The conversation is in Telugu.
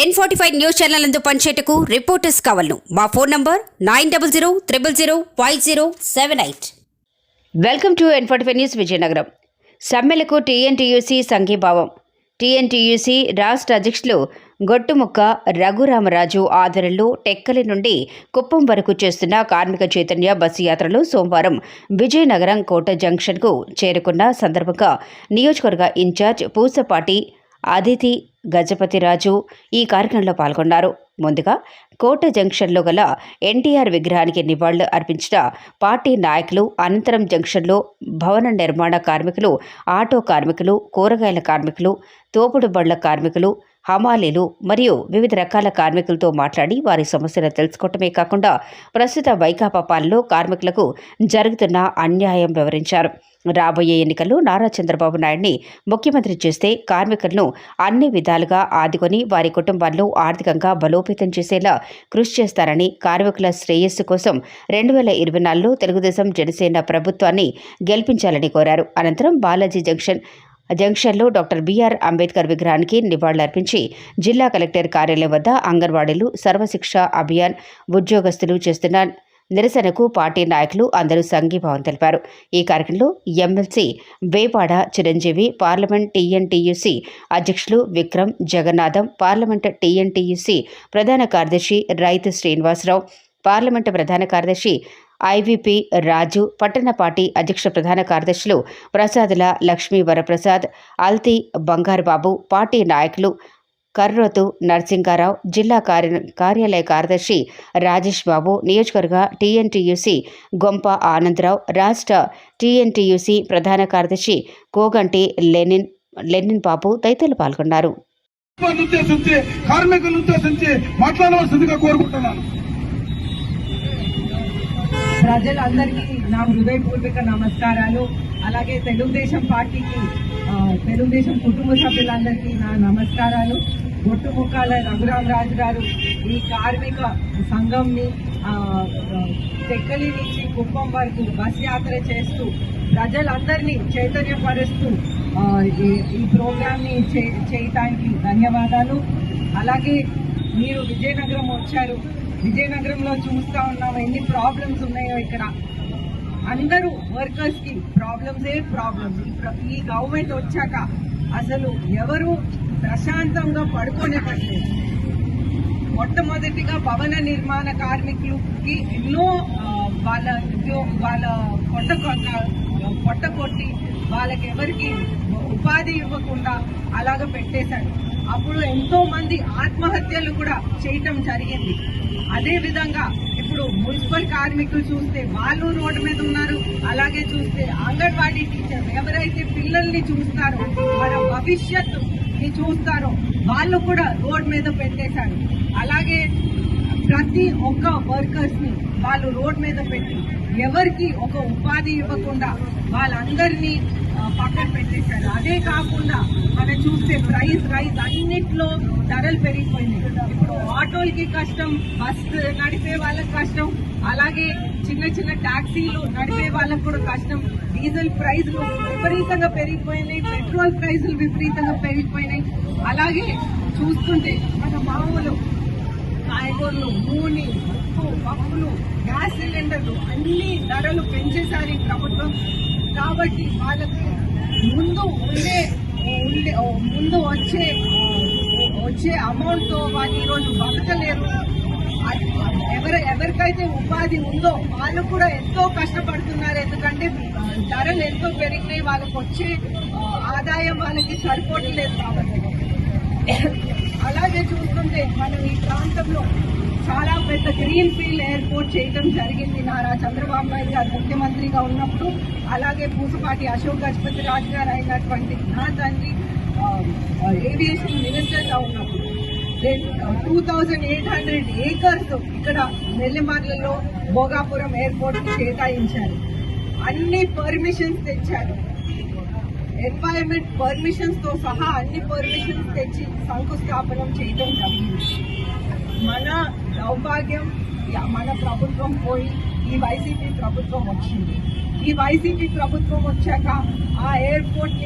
N forty five news channel అందు పనిచేయటకు రిపోర్టర్స్ కావాలను. మా phone number nine double zero triple zero five zero seven eight welcome to N forty five news Vizianagaram సమ్మెలకు TNTUC సంఘీభావం. టీఎన్టీయూసీ రాష్ట్ర అధ్యక్షులు గొట్టుముక్క రఘురామరాజు ఆధ్వర్యంలో టెక్కలి నుండి కుప్పం వరకు చేస్తున్న కార్మిక చైతన్య బస్సు యాత్రలో సోమవారం విజయనగరం కోట జంక్షన్కు చేరుకున్న సందర్భంగా నియోజకవర్గ ఇన్ఛార్జ్ పూసపాటి అదితి గజపతిరాజు ఈ కార్యక్రమంలో పాల్గొన్నారు. ముందుగా కోట జంక్షన్లో గల ఎన్టీఆర్ విగ్రహానికి నివాళులు అర్పించిన పార్టీ నాయకులు అనంతరం జంక్షన్లో భవన నిర్మాణ కార్మికులు ఆటో కార్మికులు కూరగాయల కార్మికులు తోపుడు బండ్ల కార్మికులు హమాలీలు మరియు వివిధ రకాల కార్మికులతో మాట్లాడి వారి సమస్యలు తెలుసుకోవటమే కాకుండా ప్రస్తుత వైకాపా పాలనలో కార్మికులకు జరుగుతున్న అన్యాయం వివరించారు. రాబోయే ఎన్నికల్లో నారా చంద్రబాబు నాయుడిని ముఖ్యమంత్రి చేస్తే కార్మికులను అన్ని విధాలుగా ఆదుకొని వారి కుటుంబాలను ఆర్థికంగా బలోపేతం చేసేలా కృషి చేస్తారని కార్మికుల శ్రేయస్సు కోసం రెండు వేల ఇరవై నాలుగులో తెలుగుదేశం జనసేన ప్రభుత్వాన్ని గెలిపించాలని కోరారు. అనంతరం బాలాజీ జంక్షన్ జంక్షన్లో డాక్టర్ బిఆర్ అంబేద్కర్ విగ్రహానికి నివాళులర్పించి జిల్లా కలెక్టర్ కార్యాలయం వద్ద అంగన్వాడీలు సర్వశిక్ష అభియాన్ ఉద్యోగస్తులు చేస్తున్న నిరసనకు పార్టీ నాయకులు అందరూ సంఘీభావం తెలిపారు. ఈ కార్యక్రమంలో MLC Vepada Chiranjeevi parliament TNTUC అధ్యక్షులు విక్రమ్ జగన్నాథం పార్లమెంట్ టీఎన్టీయూసీ ప్రధాన కార్యదర్శి రైతు శ్రీనివాసరావు పార్లమెంటు ప్రధాన కార్యదర్శి ఐవీపీ రాజు పట్టణ పార్టీ అధ్యక్ష ప్రధాన కార్యదర్శులు ప్రసాదుల లక్ష్మీ వరప్రసాద్ అల్తి బంగారుబాబు పార్టీ నాయకులు కర్రోతు నరసింగారావు జిల్లా కార్య కార్యాలయ కార్యదర్శి రాజేష్ బాబు నియోజకవర్గ టీఎన్టీయూసీ గొంప ఆనందరావు రాష్ట్ర టీఎన్టీయూసీ ప్రధాన కార్యదర్శి కోగంటి లెనిన్ లెనిన్ బాబు తదితరులు పాల్గొన్నారు. ఉద్దేశించి కార్మికులను ఉద్దేశించి మాట్లాడవలసిందిగా కోరుకుంటున్నాను. ప్రజలందరికీ నా హృదయపూర్వక నమస్కారాలు. అలాగే తెలుగుదేశం పార్టీకి తెలుగుదేశం కుటుంబ సభ్యులందరికీ నా నమస్కారాలు. గొట్టుముక్కాల రఘురామరాజు గారు ఈ కార్మిక సంఘంని తెక్కలి నుంచి కుప్పం వరకు బస్ యాత్ర చేస్తూ ప్రజలందరినీ చైతన్యపరుస్తూ ఈ- ఈ ప్రోగ్రామ్ని చేయటానికి ధన్యవాదాలు. అలాగే మీరు విజయనగరం వచ్చారు. విజయనగరంలో చూస్తూ ఉన్నాం. ఎన్ని ప్రాబ్లమ్స్ ఉన్నాయో ఇక్కడ. అందరూ వర్కర్స్కి ప్రాబ్లమ్సే ప్రాబ్లమ్స్ ఏ ప్రాబ్లమ్స్ ఈ గవర్నమెంట్ వచ్చాక అసలు ఎవరు ప్రశాంతంగా పడుకోనివ్వట్లేదు. మొట్టమొదటిగా భవన నిర్మాణ కార్మికులకి ఎన్నో వాళ్ళ ఉద్యో- వాళ్ళ పొట్ట కొట్ట- పొట్ట కొట్టి వాళ్ళకి ఎవరికి ఉపాధి ఇవ్వకుండా అలాగ పెట్టేశారు. అప్పుడు ఎంతో మంది ఆత్మహత్యలు కూడా చేయటం జరిగింది. అదే విధంగా ఇప్పుడు మున్సిపల్ కార్మికులు చూస్తే వాళ్ళు రోడ్డు మీద ఉన్నారు అలాగే చూస్తే అంగన్వాడీ టీచర్ ఎవరైతే పిల్లల్ని చూస్తారో మన భవిష్యత్తుని చూస్తారో వాళ్ళు కూడా రోడ్ మీద పెట్టేశారు. అలాగే ప్రతి ఒక్క వర్కర్స్ని వాళ్ళు రోడ్ మీద పెట్టి ఎవరికి ఒక ఉపాధి ఇవ్వకుండా వాళ్ళందరినీ పక్కన పెట్టేశారు. అదే కాకుండా మనం చూస్తే ప్రైస్ రైస్ అన్నిట్లో ధరలు పెరిగిపోయింది ఇప్పుడు ఆటోలకి కష్టం బస్ నడిపే వాళ్ళకి కష్టం అలాగే చిన్న చిన్న టాక్సీలు నడిపే వాళ్ళకి కూడా కష్టం. డీజిల్ ప్రైజ్లు విపరీతంగా పెరిగిపోయినాయి పెట్రోల్ ప్రైజులు విపరీతంగా పెరిగిపోయినాయి. అలాగే చూస్తుంటే మన మామూలు కాయగూరలు నూనె ఉప్పు పప్పులు గ్యాస్ సిలిండర్లు అన్ని ధరలు పెంచేశారు ఈ ప్రభుత్వం. కాబట్టి వాళ్ళకి ముందు ఉండే ఉండే ముందు వచ్చే వచ్చే అమౌంట్తో వాళ్ళు ఈరోజు బతకలేరు. ఎవరు ఎవరికైతే ఉపాధి ఉందో వాళ్ళు కూడా ఎంతో కష్టపడుతున్నారు. ఎందుకంటే ధరలు ఎంతో పెరిగినాయి. వాళ్ళకి వచ్చే ఆదాయం వాళ్ళకి సరిపోవట్లేదు కాబట్టి. అలాగే చూస్తుంటే మనం ఈ ప్రాంతంలో చాలా పెద్ద గ్రీన్ ఫీల్డ్ ఎయిర్పోర్ట్ చేయడం జరిగింది. నారా చంద్రబాబు నాయుడు గారు ముఖ్యమంత్రిగా ఉన్నప్పుడు అలాగే పూసపాటి అశోక్ గజపతి రాజు గారు అయినటువంటి నా తండ్రి ఏవియేషన్ మినిస్టర్గా ఉన్నప్పుడు two thousand eight hundred acres ఇక్కడ నెల్లిమర్లలో భోగాపురం ఎయిర్పోర్ట్ కేటాయించారు. అన్ని పర్మిషన్స్ తెచ్చారు. ఎన్వైరన్మెంట్ పర్మిషన్స్తో సహా అన్ని పర్మిషన్స్ తెచ్చి శంకుస్థాపనం చేయడం జరిగింది. మన దౌర్భాగ్యం మన ప్రభుత్వం పోయి ఈ వైసీపీ ప్రభుత్వం వచ్చింది. ఈ వైసీపీ ప్రభుత్వం వచ్చాక ఆ ఎయిర్పోర్ట్